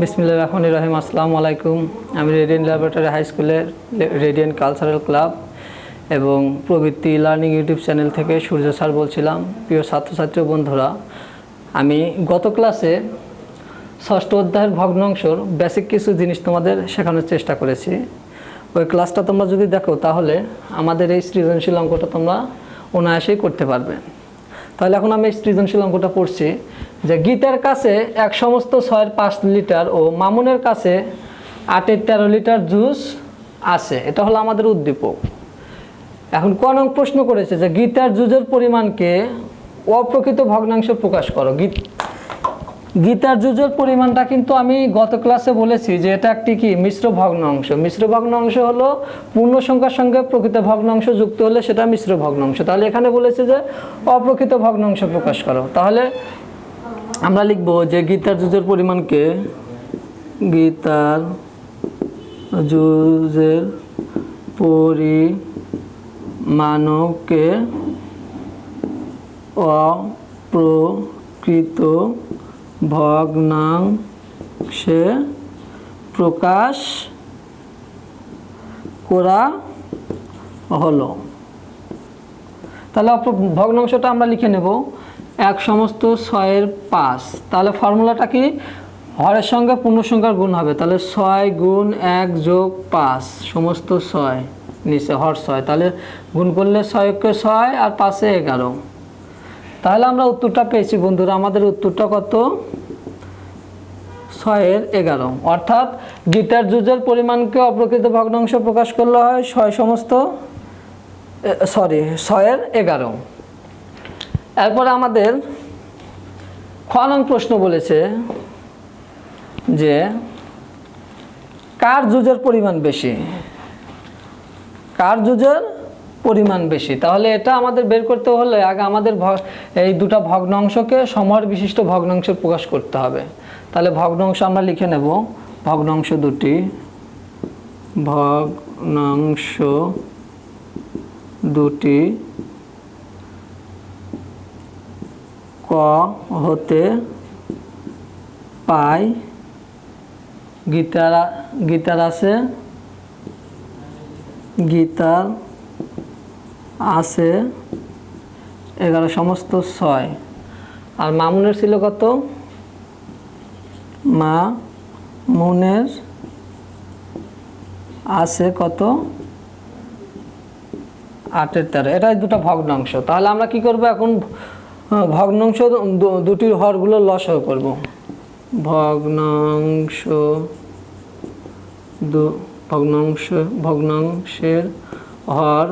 বিসমিল্লা রহমান রহিম, আসসালামু আলাইকুম। আমি রেডিয়েন্ট ল্যাবরেটরি হাই স্কুলের রেডিয়েন্ট কালচারাল ক্লাব এবং প্রবৃত্তি লার্নিং ইউটিউব চ্যানেল থেকে সূর্য স্যার বলছিলাম। প্রিয় ছাত্রছাত্রী বন্ধুরা, আমি গত ক্লাসে ষষ্ঠ অধ্যায়ের ভগ্নাংশর বেসিক কিছু জিনিস তোমাদের শেখানোর চেষ্টা করেছি। ওই ক্লাসটা তোমরা যদি দেখো, তাহলে আমাদের এই সৃজনশীল অঙ্কটা তোমরা অনায়াসেই করতে পারবে। তাহলে এখন আমি সৃজনশীল অঙ্কটা পড়ছি যে গীতের কাছে এক সমস্ত ছয়ের পাঁচ লিটার ও মামুনের কাছে আটের তেরো লিটার জুস আছে। এটা হলো আমাদের উদ্দীপক। এখন কোন প্রশ্ন করেছে যে গীতার জুজের পরিমাণকে অপ্রকৃত ভগ্নাংশ প্রকাশ করো। গীত গীতার জুজের পরিমাণটা কিন্তু আমি গত ক্লাসে বলেছি যে এটা একটি কি? মিশ্র ভগ্নাংশ মিশ্র ভগ্নাংশ হলো পূর্ণ সংখ্যার সঙ্গে প্রকৃত ভগ্নাংশ যুক্ত হলে সেটা মিশ্র ভগ্নাংশ তাহলে এখানে বলেছে যে অপ্রকৃত ভগ্নাংশ প্রকাশ করো। তাহলে আমরা লিখব যে গীতার জুজের পরিমাণকে গীতার জুজের পরিমাণকে অপ্রকৃত ভগ্নাংশে প্রকাশ করা হলো। তাহলে ভগ্নাংশটা আমরা লিখে নেব এক সমস্ত ছয়ের পাঁচ। তাহলে ফর্মুলাটা কি? হরের সঙ্গে পূর্ণ সংখ্যার গুণ হবে। তাহলে ছয় গুণ এক যোগ পাঁচ, সমস্ত ছয় নিচে, হর ছয়। তাহলে গুণ করলে ছয়কে ছয় আর পাঁচে এগারো। তাহলে আমরা উত্তরটা পেয়েছি, বন্ধুরা। আমাদের উত্তরটা কত? ছয়ের এগারো। অর্থাৎ গীতার যুজের পরিমাণকে অপ্রকৃত ভগ্নাংশ প্রকাশ করলে হয় ছয় সমস্ত সরি ছয়ের এগারো। এরপরে আমাদের খ নং প্রশ্ন বলেছে যে, কার যুজের পরিমাণ বেশি? কার যুজের পরিমাণ বেশি। তাহলে এটা আমাদের বের করতে হলে আগে আমাদের এই দুটা ভগ্নাংশকে সমর বিশিষ্ট ভগ্নাংশ প্রকাশ করতে হবে। তাহলে ভগ্নাংশ আমরা লিখে নেব। ভগ্নাংশ দুটি ভগ্নাংশ দুটি ক হতে পাই। গীতার গীতার আছে? গীতার আছে এগারো, সমস্ত ছয়। আর মামুনের ছিল কত? মা মুনের আছে কত? আটের তেরো। এটাই দুটো ভগ্নাংশ। তাহলে আমরা কি করব এখন? ভগ্নাংশ দুটির হরগুলো লসও করব। ভগ্নাংশ ভগ্নাংশ, ভগ্নাংশের হর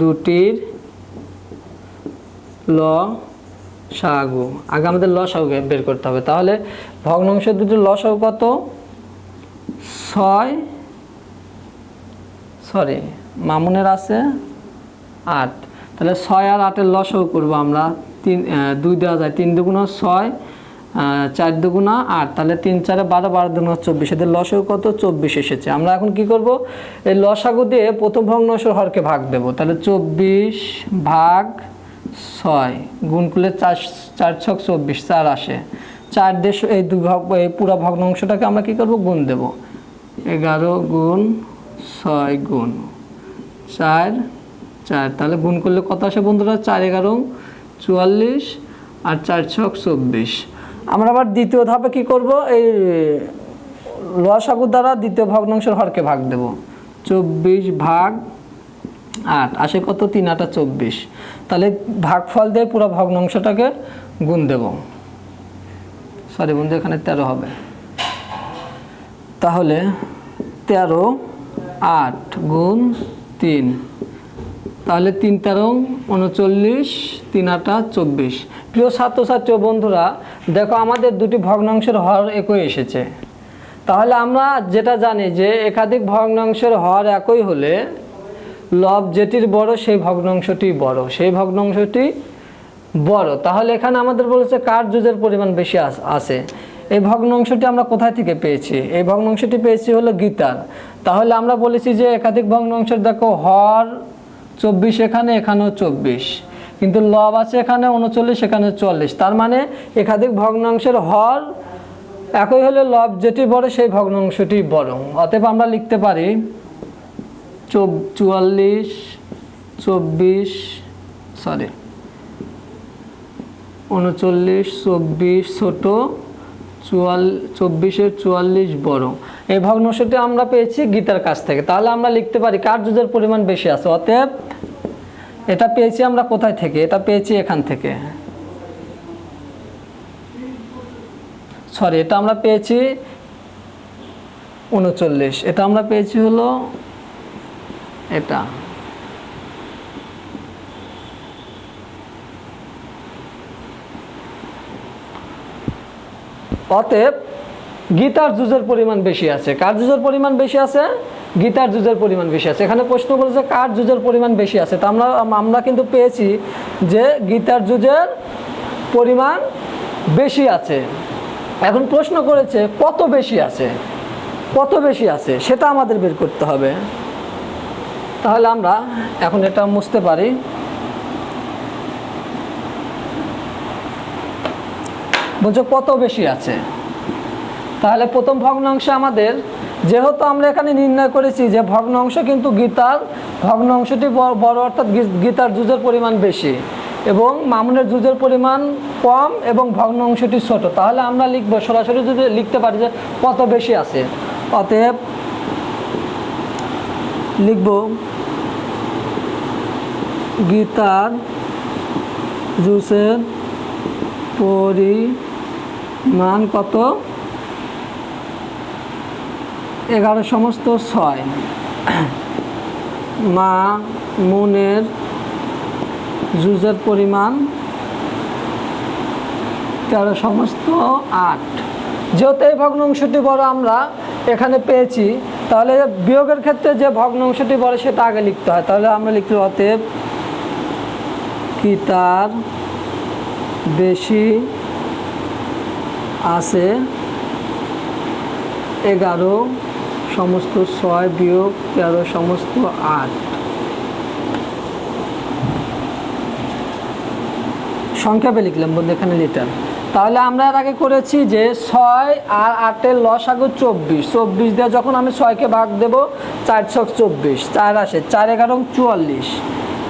দুটির ল সাগু। আগে আমাদের ল সাগু বের করতে হবে। তাহলে ভগ্নাংশ দুটির ল সাগু কত? ছয় সরি মামুনের আছে আট। তাহলে ছয় আর আটের লসও করব আমরা। তিন দুই দেওয়া যায়। তিন দুগুণা ছয় চার দুগুণা আট, তাহলে তিন চারে বারো বারো দুগুণা চব্বিশ। এদের লসও কত? চব্বিশ এসেছে। আমরা এখন কি করব? এই লসাগু দিয়ে প্রথম ভগ্নাংশের হরকে ভাগ দেব। তাহলে চব্বিশ ভাগ ছয়, গুণ করলে চার চার ছক চব্বিশ, চার আসে। চার দেশ এই দুই ভাগ, এই পুরো ভগ্নাংশটাকে আমরা কি করব? গুণ দেব। এগারো গুণ ছয় গুণ চার চার। তাহলে গুণ করলে কত আসে বন্ধুরা? চার এগারো, চুয়াল্লিশ আর চার ছক চব্বিশ। আমরা আবার দ্বিতীয় ধাপে কি করব? এই লসাগু দ্বারা দ্বিতীয় ভগ্নাংশের হরকে ভাগ দেব। চব্বিশ ভাগ আট। আসে কত? তিন, আটা চব্বিশ। তাহলে ভাগফল দিয়ে পুরো ভগ্নাংশটাকে গুণ দেব। সরি বন্ধু, এখানে তেরো হবে। তাহলে তেরো, আট, গুণ তিন। তাহলে তিন তেরো, উনচল্লিশ, তিন আটা, চব্বিশ। প্রিয় ছাত্রছাত্রী বন্ধুরা, দেখো আমাদের দুটি ভগ্নাংশের হর একই এসেছে। তাহলে আমরা যেটা জানি যে একাধিক ভগ্নাংশের হর একই হলে লব যেটির বড়, সেই ভগ্নাংশটি বড়, সেই ভগ্নাংশটি বড়। তাহলে এখানে আমাদের বলেছে কার যুজের পরিমাণ বেশি আছে? এই ভগ্নাংশটি আমরা কোথায় থেকে পেয়েছি? এই ভগ্নাংশটি পেয়েছি হলো গীতার। তাহলে আমরা বলেছি যে একাধিক ভগ্নাংশের দেখো হর চব্বিশ এখানে, এখানেও চব্বিশ। কিন্তু লব আছে এখানে, উনচল্লিশ, এখানে চল্লিশ। তার মানে একাধিক ভগ্নাংশের হর একই হলে লব যেটি বড়, সেই ভগ্নাংশটি বড়। অতএব আমরা লিখতে পারি চুয়াল্লিশ, চব্বিশ সরি উনচল্লিশ, চব্বিশ ছোট, চুয়াল, চব্বিশের চুয়াল্লিশ বড়। এই ভগ্নাংশটি আমরা পেয়েছি গীতার কাছ থেকে। তাহলে আমরা লিখতে পারি, কার যুজের পরিমাণ বেশি আছে? অতএব এটা পেয়েছি আমরা কোথায় থেকে? এটা পেয়েছি এখান থেকে। সরি এটা আমরা পেয়েছি উনচল্লিশ। এটা আমরা পেয়েছি হলো এটা। অতএব গীতার জুজের পরিমাণ বেশি আছে। কার জুজের পরিমাণ বেশি আছে? গীতার জুজের পরিমাণ বেশি আছে। এখানে প্রশ্ন করেছে, কার জুজের পরিমাণ বেশি আছে? তা আমরা আমরা কিন্তু পেয়েছি যে গীতার জুজের পরিমাণ বেশি আছে। এখন প্রশ্ন করেছে, কত বেশি আছে? কত বেশি আছে? সেটা আমাদের বের করতে হবে। তাহলে আমরা এখন এটা মুছতে পারি। বলছে, কত বেশি আছে? তাহলে প্রথম ভগ্নাংশে আমাদের। যেহেতু আমরা এখানে নির্ণয় করেছি যে ভগ্নাংশ কিন্তু গীতার, ভগ্নাংশটি বড় অর্থাৎ গীতার জুজের পরিমাণ বেশি এবং মামুনের জুজের পরিমাণ কম এবং ভগ্নাংশটি ছোট। তাহলে আমরা লিখব, সরাসরি যদি লিখতে পারি যে কত বেশি আছে? অতএব লিখব, গীতার জুসের পরিমাণ কত? এগারো সমস্ত ছয়। মা, মুনের জুজের পরিমাণ তেরো সমস্ত আট। যেহেতু এই ভগ্নাংশটি বড় আমরা এখানে পেয়েছি, তাহলে বিয়োগের ক্ষেত্রে যে ভগ্নাংশটি বড় সেটা আগে লিখতে হয়। তাহলে আমরা লিখতে অতএব কি তার বেশি আছে এগারো সমস্ত ছয় বিয়োগ তেরো সমস্ত আট। সংক্ষেপে লিখলাম বন্ধু, এখানে লিটার তাহলে আমরা এর আগে করেছি যে ছয় আর আটের লস লসাগু চব্বিশ। চব্বিশ দিয়ে যখন আমি ছয়কে ভাগ দেব, চার ছক চব্বিশ, চার আসে, চার এগারো চুয়াল্লিশ।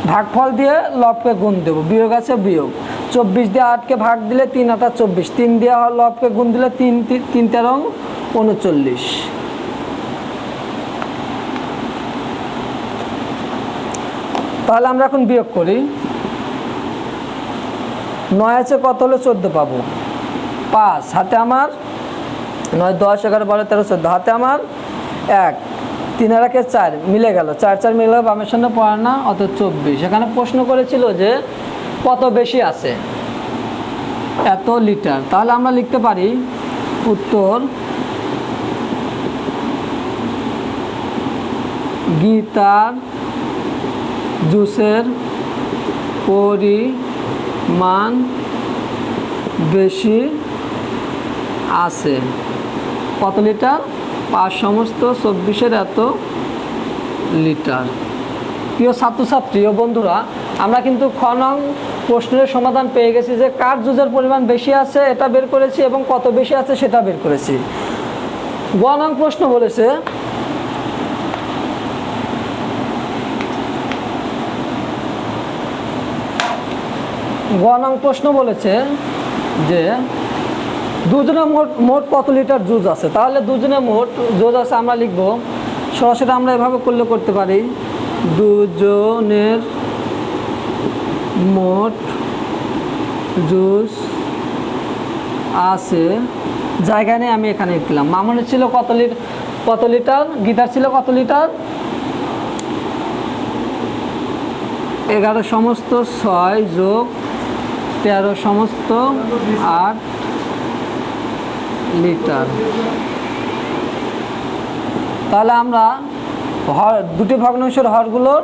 ভাগফল দিয়ে লবকে গুণ দেবো, বিয়োগ আছে বিয়োগ। চব্বিশ দিয়ে আটকে ভাগ দিলে তিন আটা চব্বিশ, তিন দিয়ে লবকে গুণ দিলে তিন- তিন তেরো উনচল্লিশ। তাহলে আমরা এখন বিয়োগ করি। নয় আছে কত হলে চোদ্দ পাবো? পাঁচ। হাতে আমার নয়, দশ, এগারো, বারো, তেরো, চোদ্দ। হাতে আমার এক। তিন আর একে চার। মিলে গেল। চার চার মিলে গেল, বামের সঙ্গে পড়ে না অত চব্বিশ। এখানে প্রশ্ন করেছিল যে কত বেশি আছে? এত লিটার। তাহলে আমরা লিখতে পারি উত্তর গীতার জুসের পরিমাণ বেশি আছে। কত লিটার? পাঁচ সমস্ত চব্বিশের এত লিটার। প্রিয় ছাত্রছাত্রী ও বন্ধুরা, আমরা কিন্তু খ নং প্রশ্নের সমাধান পেয়ে গেছি যে কার জুজের পরিমাণ বেশি আছে এটা বের করেছি এবং কত বেশি আছে সেটা বের করেছি। গ নং প্রশ্ন বলেছে গ নং প্রশ্ন বলেছে যে দুজনে মোট মোট কত লিটার জুজ আছে? তাহলে দুজনে মোট জুজ আছে আমরা লিখব, সরাসরি আমরা এভাবে করলে করতে পারি। দুজনের মোট জুস আছে, জায়গা নিয়ে আমি এখানে লিখলাম। মামনের ছিল কত লিটার কত লিটার? গীতার ছিল কত লিটার? এগারো, সমস্ত ছয় যোগ তেরো সমস্ত আট লিটার। তাহলে আমরা হর, দুটি ভগ্নাংশের হরগুলোর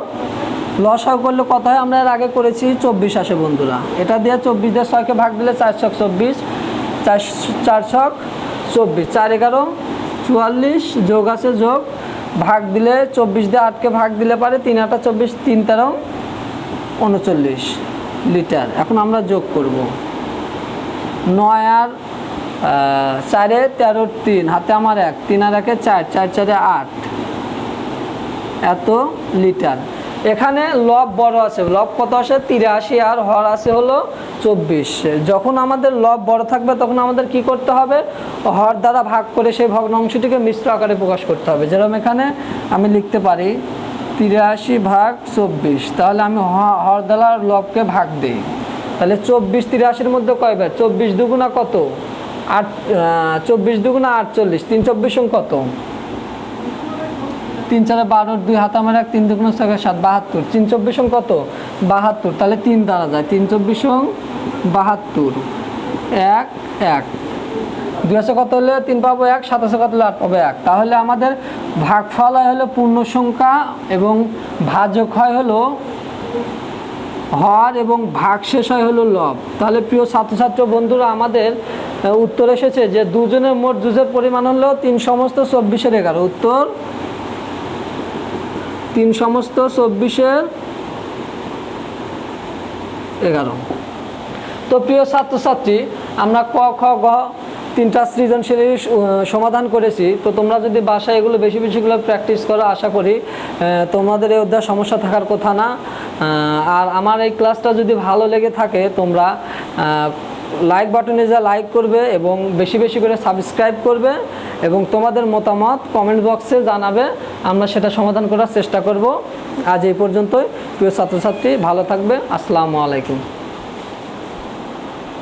লসাও করলে কত হয় আমরা এর আগে করেছি চব্বিশ আসে বন্ধুরা। এটা দিয়ে চব্বিশ দিয়ে ছয়কে ভাগ দিলে চার ছক চব্বিশ, চার চার ছক চব্বিশ। চার এগারো, চুয়াল্লিশ যোগ আছে যোগ, ভাগ দিলে চব্বিশ দিয়ে আটকে ভাগ দিলে পারে তিন আটা চব্বিশ, তিন তেরো, উনচল্লিশ। লিটার। এখন আমরা যোগ করব। নয় আর চারে তেরো তিন, হাতে আমার এক, তিন আর একে চার চার চারে আট। এত লিটার। এখানে লব বড় আছে। লব কত আসে? তিরাশি আর হর আছে হলো চব্বিশ। যখন আমাদের লব বড় থাকবে, তখন আমাদের কি করতে হবে? হর দ্বারা ভাগ করে সেই ভগ্নাংশটিকে মিশ্র আকারে প্রকাশ করতে হবে। যেরকম এখানে আমি লিখতে পারি তিরাশি ভাগ চব্বিশ। তাহলে আমি হ- হর দ্বারা লবকে ভাগ দিই। তাহলে চব্বিশ তিরাশির মধ্যে কয়বার চব্বিশ দুগুণা কত? আট চব্বিশ দুগুণা আটচল্লিশ। তিন চব্বিশ কত? তিন চারে বারোর দুই হাত আমার এক, তিন দুগুণ ছয় সাত, বাহাত্তর। তিন চব্বিশ কত? বাহাত্তর। তাহলে তিন দ্বারা যায়। তিন চব্বিশ বাহাত্তর। এক এক। দুই কত হলে তিন পাবো এক, সাত আছে কত হলে আট পাবো এক। তাহলে আমাদের ভাগফল হয় হলো পূর্ণ সংখ্যা এবং ভাজক হয় হলো হর এবং ভাগ শেষ হয় হলো লব। তাহলে প্রিয় ছাত্রছাত্র বন্ধুরা, আমাদের উত্তর এসেছে যে দুজনের মোট জুজের পরিমাণ হলো তিন সমস্ত চব্বিশের এগারো। উত্তর? তিন সমস্ত চব্বিশের এগারো। তো প্রিয় ছাত্রছাত্রী, আমরা ক, খ, গ তিনটা সৃজনশীলের আহ, সমাধান করেছি। তো তোমরা যদি বাসায় এগুলো বেশি বেশিগুলো প্র্যাকটিস করো আশা করি তোমাদের এই অধ্যায় সমস্যা থাকার কথা না। আর আমার এই ক্লাসটা যদি ভালো লেগে থাকে তোমরা লাইক বাটনে যা লাইক করবে এবং বেশি বেশি করে সাবস্ক্রাইব করবে এবং তোমাদের মতামত কমেন্ট বক্সে জানাবে। আমরা সেটা সমাধান করার চেষ্টা করব। আজ এই পর্যন্তই। প্রিয় ছাত্রছাত্রী ভালো থাকবে। আসসালামু আলাইকুম।